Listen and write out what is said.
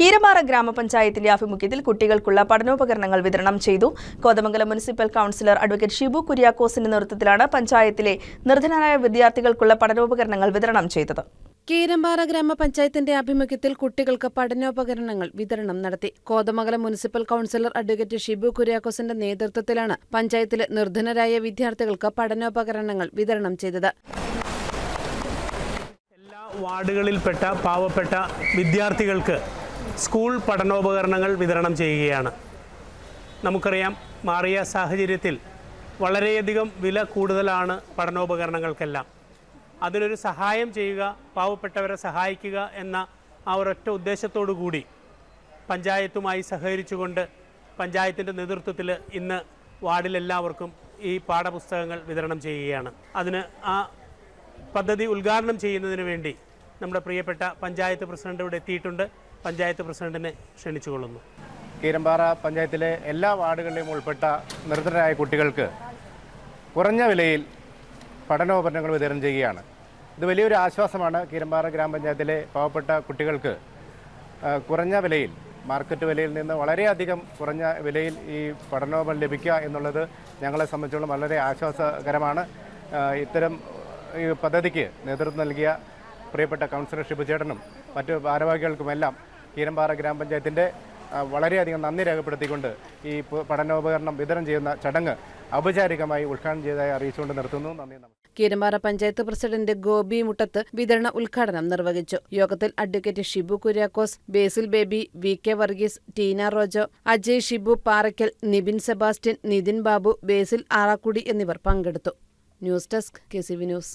കീരമാറ ഗ്രാമപഞ്ചായത്തിന്റെ ആഭിമുഖ്യത്തിൽ കുട്ടികൾക്കുള്ള പഠനോപകരണങ്ങൾ വിതരണം ചെയ്തു. Kothamangalam municipal councillor advocate Shibu കുര്യാക്കോസിന്റെ നേതൃത്വത്തിലാണ് പഞ്ചായത്തിലെ നിർധനരായ വിദ്യാർത്ഥികൾക്കുള്ള പഠനോപകരണങ്ങൾ വിതരണം ചെയ്തത്. കീരമ്പാറ ഗ്രാമപഞ്ചായത്തിന്റെ ആഭിമുഖ്യത്തിൽ കുട്ടികൾക്ക് പഠനോപകരണങ്ങൾ വിതരണം നടത്തി. Kothamangalam municipal councillor advocate Shibu കുര്യാക്കോസിന്റെ നേതൃത്വത്തിലാണ് പഞ്ചായത്തിലെ നിർധനരായ വിദ്യാർത്ഥികൾക്ക് പഠനോപകരണങ്ങൾ വിതരണം ചെയ്തത്. എല്ലാ വാർഡുകളിൽപ്പെട്ട പാവപ്പെട്ട വിദ്യാർത്ഥികൾക്ക് സ്കൂൾ പഠനോപകരണങ്ങൾ വിതരണം ചെയ്യുകയാണ്. നമുക്കറിയാം മാറിയ സാഹചര്യത്തിൽ വളരെയധികം വില കൂടുതലാണ് പഠനോപകരണങ്ങൾക്കെല്ലാം. അതിനൊരു സഹായം ചെയ്യുക പാവപ്പെട്ടവരെ സഹായിക്കുക എന്ന ആ ഒരൊറ്റ ഉദ്ദേശത്തോടു കൂടി പഞ്ചായത്തുമായി സഹകരിച്ചുകൊണ്ട് പഞ്ചായത്തിന്റെ നേതൃത്വത്തിൽ ഇന്ന് വാർഡിലെല്ലാവർക്കും ഈ പാഠപുസ്തകങ്ങൾ വിതരണം ചെയ്യുകയാണ്. അതിന് ആ പദ്ധതി ഉദ്ഘാടനം ചെയ്യുന്നതിന് വേണ്ടി നമ്മുടെ പ്രിയപ്പെട്ട പഞ്ചായത്ത് പ്രസിഡന്റ് ഇവിടെ എത്തിയിട്ടുണ്ട്. പഞ്ചായത്ത് പ്രസിഡന്റിനെ ക്ഷണിച്ചുകൊള്ളുന്നു. കീരമ്പാറ പഞ്ചായത്തിലെ എല്ലാ വാർഡുകളിലും ഉൾപ്പെട്ട നിർദ്ധനരായ കുട്ടികൾക്ക് കുറഞ്ഞ വിലയിൽ പഠനോപകരണങ്ങൾ വിതരണം ചെയ്യുകയാണ്. ഇത് വലിയൊരു ആശ്വാസമാണ്. കീരമ്പാറ ഗ്രാമപഞ്ചായത്തിലെ പാവപ്പെട്ട കുട്ടികൾക്ക് കുറഞ്ഞ വിലയിൽ മാർക്കറ്റ് വിലയിൽ നിന്ന് വളരെയധികം കുറഞ്ഞ വിലയിൽ ഈ പഠനോപകരണം ലഭിക്കുക എന്നുള്ളത് ഞങ്ങളെ സംബന്ധിച്ചോളം വളരെ ആശ്വാസകരമാണ്. ഇത്തരം ഈ പദ്ധതിക്ക് നേതൃത്വം നൽകിയ പ്രിയപ്പെട്ട കൗൺസിലർ ഷിബു ചേട്ടനും മറ്റു ഭാരവാഹികൾക്കുമെല്ലാം കീരമ്പാറ ഗ്രാമപഞ്ചായത്തിന്റെ വളരെയധികം നന്ദി രേഖപ്പെടുത്തിക്കൊണ്ട് ഈ പഠനോപകരണം വിതരണം ചെയ്യുന്ന ചടങ്ങ് ഔപചാരികമായി ഉദ്ഘാടനം ചെയ്തതായി അറിയിച്ചുകൊണ്ട് നിർത്തുന്നു. നന്ദി കീരമ്പാറ പഞ്ചായത്ത് പ്രസിഡന്റ് ഗോപി മുട്ടത്ത് വിതരണ ഉദ്ഘാടനം നിർവഹിച്ചു. യോഗത്തിൽ advocate Shibu Kuriakose Basil Baby V K Varghese Teena Rojo Ajay Shibu Parackal Nibin Sebastian Nithin Babu Basil Arakkudy എന്നിവർ പങ്കെടുത്തു. News desk K C V news.